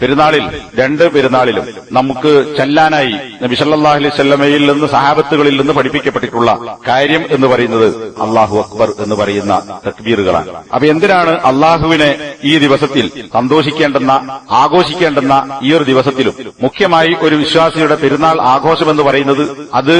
പെരുന്നാളിൽ രണ്ട് പെരുന്നാളിലും നമുക്ക് ചെല്ലാനായി നബി സല്ലല്ലാഹു അലൈഹി വസല്ലമയിൽ നിന്ന് സഹാബത്തുകളിൽ നിന്ന് പഠിപ്പിക്കപ്പെട്ടിട്ടുള്ള കാര്യം എന്ന് പറയുന്നത് അള്ളാഹു അക്ബർ എന്ന് പറയുന്ന തക്ബീറുകളാണ്. അപ്പൊ എന്തിനാണ് അള്ളാഹുവിനെ ഈ ദിവസത്തിൽ സന്തോഷിക്കേണ്ടെന്ന ആഘോഷിക്കേണ്ടെന്ന ഈ ഒരു ദിവസത്തിലും മുഖ്യമായി ഒരു വിശ്വാസിയുടെ പെരുന്നാൾ ആഘോഷം എന്ന് പറയുന്നത് അത്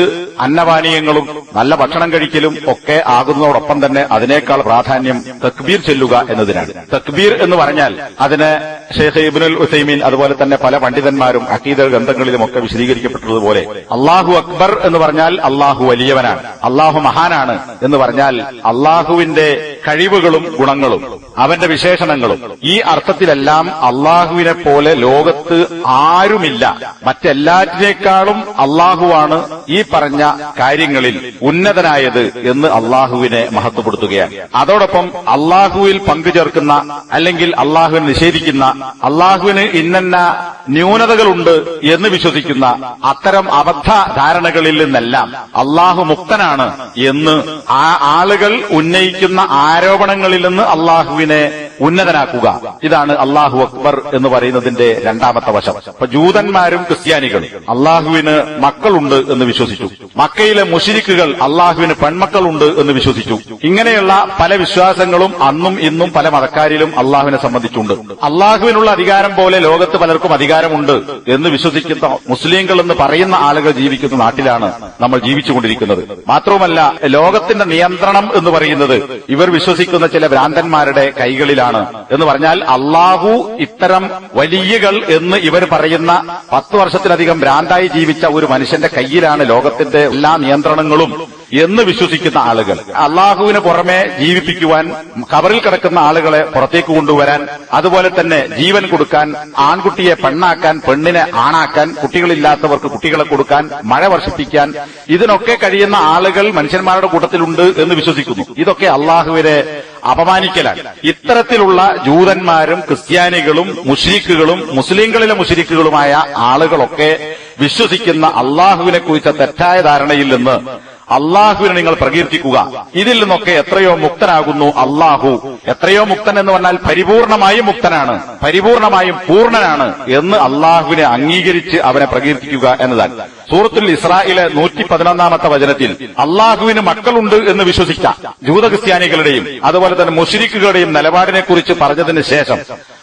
അന്നപാനീയങ്ങളും നല്ല ഭക്ഷണം കഴിക്കലും ഒക്കെ ആകുന്നതോടൊപ്പം തന്നെ അതിനേക്കാൾ പ്രാധാന്യം തക്ബീർ ചെല്ലുക എന്നതിനാണ്. തക്ബീർ എന്ന് പറഞ്ഞാൽ അതിനെ ഷെയ്ഖ് ഇബ്നുൽ ഉസൈമീൻ അതുപോലെ തന്നെ പല പണ്ഡിതന്മാരും അക്കീദ ഗ്രന്ഥങ്ങളിലും ഒക്കെ വിശദീകരിക്കപ്പെട്ടതുപോലെ അള്ളാഹു അക്ബർ എന്ന് പറഞ്ഞാൽ അള്ളാഹു വലിയവനാണ് അള്ളാഹു മഹാനാണ് എന്ന് പറഞ്ഞാൽ അള്ളാഹുവിന്റെ കഴിവുകളും ഗുണങ്ങളും അവന്റെ വിശേഷണങ്ങളും. ഈ അർത്ഥത്തിലെല്ലാം അള്ളാഹുവിനെ പോലെ ലോകത്ത് ആരുമില്ല. മറ്റെല്ലാറ്റിനേക്കാളും അള്ളാഹുവാണ് ഈ പറഞ്ഞ കാര്യങ്ങളിൽ ഉന്നതനായത് എന്ന് അള്ളാഹുവിനെ മഹത്വപ്പെടുത്തുകയാണ്. അതോടൊപ്പം അള്ളാഹുവിൽ പങ്കുചേർക്കുന്ന അല്ലെങ്കിൽ അള്ളാഹുവിനെ നിഷേധിക്കുന്ന അള്ളാഹുവിന് ഇന്നന്ന ന്യൂനതകളുണ്ട് എന്ന് വിശ്വസിക്കുന്ന അത്തരം അബദ്ധ ധാരണകളിൽ നിന്നെല്ലാം അള്ളാഹു മുക്തനാണ് എന്ന് ആ ആളുകൾ ഉന്നയിക്കുന്ന ആരോപണങ്ങളിൽ നിന്ന് അള്ളാഹുവിനെ ഉന്നതനാക്കുക. ഇതാണ് അള്ളാഹു അക്ബർ എന്ന് പറയുന്നതിന്റെ രണ്ടാമത്തെ വശം. അപ്പൊ ജൂതന്മാരും ക്രിസ്ത്യാനികളും അള്ളാഹുവിന് മക്കളുണ്ട് എന്ന് വിശ്വസിച്ചു. മക്കയിലെ മുഷിരിക്കുകൾ അള്ളാഹുവിന് പെൺമക്കളുണ്ട് എന്ന് വിശ്വസിച്ചു. ഇങ്ങനെയുള്ള പല വിശ്വാസങ്ങളും അന്നും ഇന്നും പല മതക്കാരിലും അള്ളാഹുവിനെ സംബന്ധിച്ചുണ്ട്. അള്ളാഹുവിനുള്ള അധികാരം പോലെ ലോകത്ത് പലർക്കും അധികാരമുണ്ട് എന്ന് വിശ്വസിക്കുന്ന മുസ്ലിങ്ങൾ എന്ന് പറയുന്ന ആളുകൾ ജീവിക്കുന്ന നാട്ടിലാണ് നമ്മൾ ജീവിച്ചുകൊണ്ടിരിക്കുന്നത്. മാത്രവുമല്ല ലോകത്തിന്റെ നിയന്ത്രണം എന്ന് പറയുന്നത് ഇവർ വിശ്വസിക്കുന്ന ചില ഭ്രാന്തന്മാരുടെ കൈകളിലാണ്. എന്ന് പറഞ്ഞാൽ അള്ളാഹു ഇത്തരം വലിയകൾ എന്ന് ഇവർ പറയുന്ന പത്ത് വർഷത്തിലധികം ഭ്രാന്തായി ജീവിച്ച ഒരു മനുഷ്യന്റെ കയ്യിലാണ് ലോകത്തിന്റെ എല്ലാ നിയന്ത്രണങ്ങളും എന്ന് വിശ്വസിക്കുന്ന ആളുകൾ. അള്ളാഹുവിന് പുറമെ ജീവിപ്പിക്കുവാൻ കബറിൽ കിടക്കുന്ന ആളുകളെ പുറത്തേക്ക് കൊണ്ടുവരാൻ അതുപോലെ തന്നെ ജീവൻ കൊടുക്കാൻ ആൺകുട്ടിയെ പെണ്ണാക്കാൻ പെണ്ണിനെ ആണാക്കാൻ കുട്ടികളില്ലാത്തവർക്ക് കുട്ടികളെ കൊടുക്കാൻ മഴ വർഷിപ്പിക്കാൻ ഇതിനൊക്കെ കഴിയുന്ന ആളുകൾ മനുഷ്യന്മാരുടെ കൂട്ടത്തിലുണ്ട് എന്ന് വിശ്വസിക്കുന്നു. ഇതൊക്കെ അള്ളാഹുവിനെ അപമാനിക്കലാണ്. ഇത്തരത്തിലുള്ള ജൂതന്മാരും ക്രിസ്ത്യാനികളും മുഷ്രിക്കുകളും മുസ്ലിങ്ങളിലെ മുഷ്രിക്കുകളുമായ ആളുകളൊക്കെ വിശ്വസിക്കുന്ന അള്ളാഹുവിനെ കുറിച്ച തെറ്റായ ധാരണയിൽ നിന്ന് അള്ളാഹുവിനെ നിങ്ങൾ പ്രകീർത്തിക്കുക. ഇതിൽ നിന്നൊക്കെ എത്രയോ മുക്തനാകുന്നു അള്ളാഹു. എത്രയോ മുക്തൻ എന്ന് പറഞ്ഞാൽ പരിപൂർണമായും മുക്തനാണ് പരിപൂർണമായും പൂർണനാണ് എന്ന് അള്ളാഹുവിനെ അംഗീകരിച്ച് അവനെ പ്രകീർത്തിക്കുക എന്നതാണ്. സൂറത്തുൽ ഇസ്രായേലെ നൂറ്റി പതിനൊന്നാമത്തെ വചനത്തിൽ അള്ളാഹുവിന് മക്കളുണ്ട് എന്ന് വിശ്വസിച്ച ജൂത ക്രിസ്ത്യാനികളുടെയും അതുപോലെ തന്നെ മുഷിരിക്കുകളുടെയും നിലപാടിനെ കുറിച്ച് പറഞ്ഞതിന് ശേഷം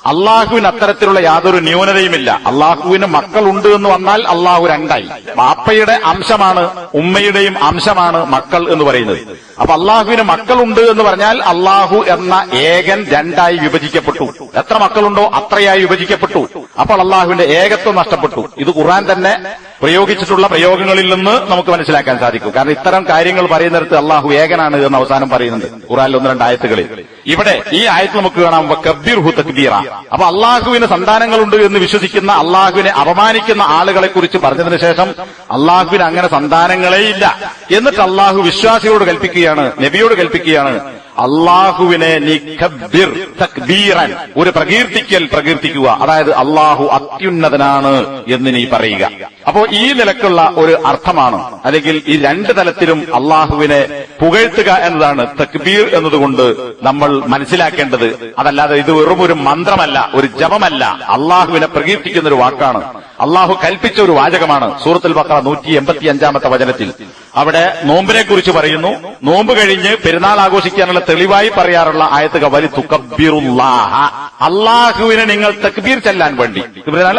അള്ളാഹുവിന് അത്തരത്തിലുള്ള യാതൊരു ന്യൂനതയുമില്ല. അള്ളാഹുവിന് മക്കളുണ്ട് എന്ന് വന്നാൽ അള്ളാഹു രണ്ടായി. ബാപ്പയുടെ അംശമാണ് ഉമ്മയുടെയും അംശമാണ് മക്കൾ എന്ന് പറയുന്നത്. അപ്പൊ അള്ളാഹുവിന് മക്കളുണ്ട് എന്ന് പറഞ്ഞാൽ അള്ളാഹു എന്ന ഏകൻ രണ്ടായി വിഭജിക്കപ്പെട്ടു. എത്ര മക്കളുണ്ടോ അത്രയായി വിഭജിക്കപ്പെട്ടു. അപ്പോൾ അള്ളാഹുവിന്റെ ഏകത്വം നഷ്ടപ്പെട്ടു. ഇത് ഖുർആൻ തന്നെ പ്രയോഗിച്ചിട്ടുള്ള പ്രയോഗങ്ങളിൽ നിന്ന് നമുക്ക് മനസ്സിലാക്കാൻ സാധിക്കും. കാരണം ഇത്തരം കാര്യങ്ങൾ പറയുന്നിടത്ത് അള്ളാഹു ഏകനാണ് എന്ന് അവസാനം പറയുന്നുണ്ട് ഖുറാനിൽ ഒന്ന് രണ്ട് ആയത്തുകളിൽ. ഇവിടെ ഈ ആയത്ത് നമുക്ക് കാണാം കബീർ ഹു തക്ബീറ. അപ്പൊ അള്ളാഹുവിന് സന്താനങ്ങളുണ്ട് എന്ന് വിശ്വസിക്കുന്ന അള്ളാഹുവിനെ അപമാനിക്കുന്ന ആളുകളെ കുറിച്ച് പറഞ്ഞതിന് ശേഷം അള്ളാഹുവിന് അങ്ങനെ സന്താനങ്ങളേ ഇല്ല. എന്നിട്ട് അള്ളാഹു വിശ്വാസികളോട് കൽപ്പിക്കുകയാണ് നബിയോട് കൽപ്പിക്കുകയാണ്. അള്ളാഹുവിനെ തക്ബീറൻ ഒരു പ്രകീർത്തിക്കൽ പ്രകീർത്തിക്കുക. അതായത് അള്ളാഹു അത്യുന്നതനാണ് എന്ന് നീ പറയുക. അപ്പോ ഈ നിലക്കുള്ള ഒരു അർത്ഥമാണ് അല്ലെങ്കിൽ ഈ രണ്ട് തലത്തിലും അള്ളാഹുവിനെ പുകഴ്ത്തുക എന്നതാണ് തക്ബീർ എന്നതുകൊണ്ട് നമ്മൾ മനസ്സിലാക്കേണ്ടത്. അതല്ലാതെ ഇത് വെറും ഒരു മന്ത്രമല്ല ഒരു ജപമല്ല. അള്ളാഹുവിനെ പ്രകീർത്തിക്കുന്ന ഒരു വാക്കാണ്. അള്ളാഹു കൽപ്പിച്ച ഒരു വാചകമാണ് സൂറത്തുൽ ബക്ര നൂറ്റി എൺപത്തി അഞ്ചാമത്തെ വചനത്തിൽ. അവിടെ നോമ്പിനെ കുറിച്ച് പറയുന്നു. നോമ്പ് കഴിഞ്ഞ് പെരുന്നാൾ ആഘോഷിക്കാനുള്ള തെളിവായി പറയാറുള്ള ആയത്തുക വലി അള്ളാഹുവിനെ നിങ്ങൾ തക്ബീർ ചെല്ലാൻ വേണ്ടി.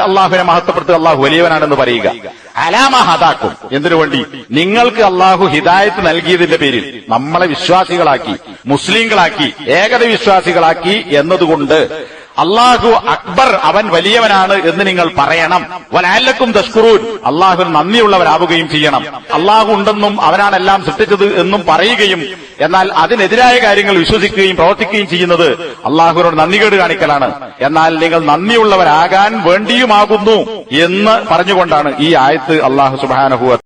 അള്ളാഹുവിനെ മഹത്വപ്പെടുത്തുക അള്ളാഹു വലിയവനാണെന്ന് പറയുക. അലാമ ഹതാക്കും എന്തിനു വേണ്ടി? നിങ്ങൾക്ക് അള്ളാഹു ഹിദായത്ത് നൽകിയതിന്റെ പേരിൽ നമ്മളെ വിശ്വാസികളാക്കി മുസ്ലിങ്ങളാക്കി ഏകത വിശ്വാസികളാക്കി എന്നതുകൊണ്ട് അള്ളാഹു അക്ബർ അവൻ വലിയവനാണ് എന്ന് നിങ്ങൾ പറയണം. വലാലക്കും ദസ്കുറൂൻ അള്ളാഹുവിന് നന്ദിയുള്ളവരാവുകയും ചെയ്യണം. അള്ളാഹു ഉണ്ടെന്നും അവനാണ് എല്ലാം സൃഷ്ടിച്ചത് എന്നും പറയുകയും എന്നാൽ അതിനെതിരായ കാര്യങ്ങൾ വിശ്വസിക്കുകയും പ്രവർത്തിക്കുകയും ചെയ്യുന്നത് അള്ളാഹുവിനോട് നന്ദികേട് കാണിക്കലാണ്. എന്നാൽ നിങ്ങൾ നന്ദിയുള്ളവരാകാൻ വേണ്ടിയുമാകുന്നു എന്ന് പറഞ്ഞുകൊണ്ടാണ് ഈ ആയത്ത് അള്ളാഹു സുബാനഹുവ